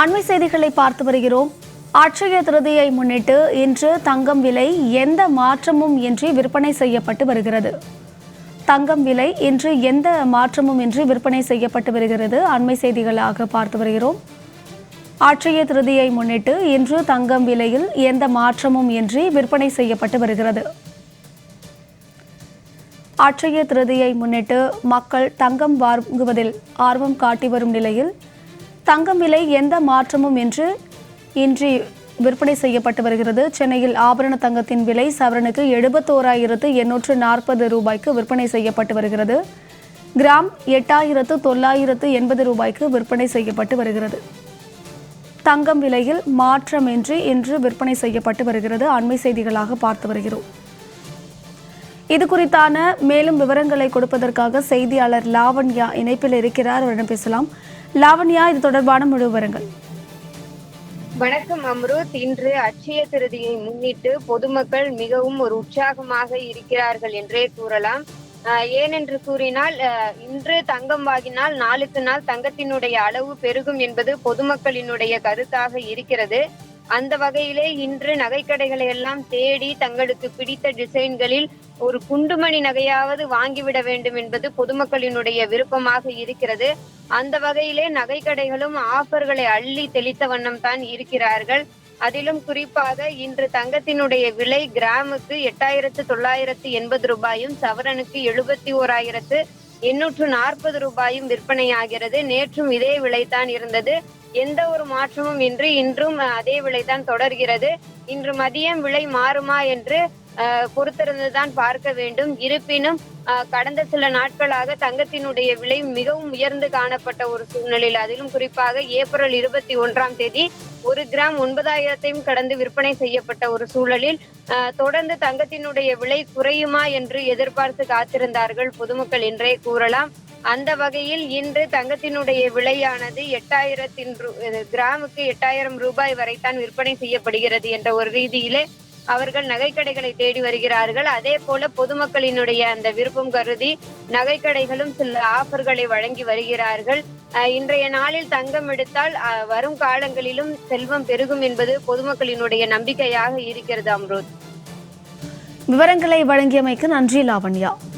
அண்மை செய்திகளை பார்த்து வருகிறோம். அட்சய திருதியை முன்னிட்டு இன்று தங்கம் விலை எந்த மாற்றமும் இன்றி விற்பனை செய்யப்பட்டு வருகிறது. தங்கம் விலை இன்று எந்த மாற்றமும் இன்றி விற்பனை செய்யப்பட்டு வருகிறது. அண்மை செய்திகளாக பார்த்து வருகிறோம். அட்சய திருதியை முன்னிட்டு இன்று தங்கம் விலையில் எந்த மாற்றமும் இன்றி விற்பனை செய்யப்பட்டு வருகிறது. அட்சய திருதியை முன்னிட்டு மக்கள் தங்கம் வாங்குவதில் ஆர்வம் காட்டி வரும் நிலையில் தங்கம் விலை எந்த மாற்றமும் இன்று இன்றி விற்பனை செய்யப்பட்டு வருகிறது. சென்னையில் ஆபரண தங்கத்தின் விலை சவரனுக்கு எழுபத்தோராயிரத்து எண்ணூற்று நாற்பது ரூபாய்க்கு விற்பனை செய்யப்பட்டு வருகிறது. கிராம் எட்டாயிரத்து தொள்ளாயிரத்து எண்பது ரூபாய்க்கு விற்பனை செய்யப்பட்டு வருகிறது. தங்கம் விலையில் மாற்றமின்றி இன்று விற்பனை செய்யப்பட்டு வருகிறது. அண்மை செய்திகளாக பார்த்து வருகிறோம். இது குறித்தான மேலும் விவரங்களை கொடுப்பதற்காக செய்தியாளர் லாவண்யா இணைப்பில் இருக்கிறார். அவரிடம் பேசலாம். லாவண்யா இது தொடர்பான முழு விவரங்கள். வணக்கம் அம்ருத். இன்று அட்சய திருதியை முன்னிட்டு பொதுமக்கள் மிகவும் ஒரு உற்சாகமாக இருக்கிறார்கள் என்றே கூறலாம். ஏனென்று கூறினால் இன்று தங்கம் வாங்கினால் நாளுக்கு நாள் தங்கத்தினுடைய அளவு பெருகும் என்பது பொதுமக்களினுடைய கருத்தாக இருக்கிறது. அந்த வகையிலே இன்று நகைக்கடைகளை எல்லாம் தேடி தங்களுக்கு பிடித்த டிசைன்களில் ஒரு குண்டுமணி நகையாவது வாங்கிவிட வேண்டும் என்பது பொதுமக்களினுடைய விருப்பமாக இருக்கிறது. அந்த வகையிலே நகைக்கடைகளும் ஆஃபர்களை அள்ளி தெளித்த வண்ணம் தான் இருக்கிறார்கள். அதிலும் குறிப்பாக இன்று தங்கத்தினுடைய விலை கிராமுக்கு எட்டாயிரத்து தொள்ளாயிரத்து எண்பது ரூபாயும் சவரனுக்கு எழுபத்தி ஓராயிரத்து எண்ணூற்று நாற்பது ரூபாயும் விற்பனையாகிறது. நேற்றும் இதே விலைதான் இருந்தது. எந்த ஒரு மாற்றமும் இன்றி இன்றும் அதே விலைதான் தொடர்கிறது. இன்று மதியம் விலை மாறுமா என்று பொறுத்திருந்துதான் பார்க்க வேண்டும். இருப்பினும் கடந்த சில நாட்களாக தங்கத்தினுடைய விலை மிகவும் உயர்ந்து காணப்பட்ட ஒரு சூழ்நிலையில் அதிலும் குறிப்பாக ஏப்ரல் இருபத்தி ஒன்றாம் தேதி ஒரு கிராம் ஒன்பதாயிரத்தையும் கடந்து விற்பனை செய்யப்பட்ட ஒரு சூழலில் தொடர்ந்து தங்கத்தினுடைய விலை குறையுமா என்று எதிர்பார்த்து காத்திருந்தார்கள் பொதுமக்கள் என்றே கூறலாம். அந்த வகையில் இன்று தங்கத்தினுடைய விலையானது எட்டாயிரத்தின் கிராமுக்கு எட்டாயிரம் ரூபாய் வரைத்தான் விற்பனை செய்யப்படுகிறது என்ற ஒரு ரீதியிலே அவர்கள் நகைக்கடைகளை தேடி வருகிறார்கள். அதே போல பொதுமக்களினுடைய அந்த விருப்பம் கருதி நகைக்கடைகளும் சில ஆஃபர்களை வழங்கி வருகிறார்கள். அஹ், இன்றைய நாளில் தங்கம் எடுத்தால் அஹ், வரும் காலங்களிலும் செல்வம் பெருகும் என்பது பொதுமக்களினுடைய நம்பிக்கையாக இருக்கிறது அம்ருத். விவரங்களை வழங்கியமைக்கு நன்றி லாவண்யா.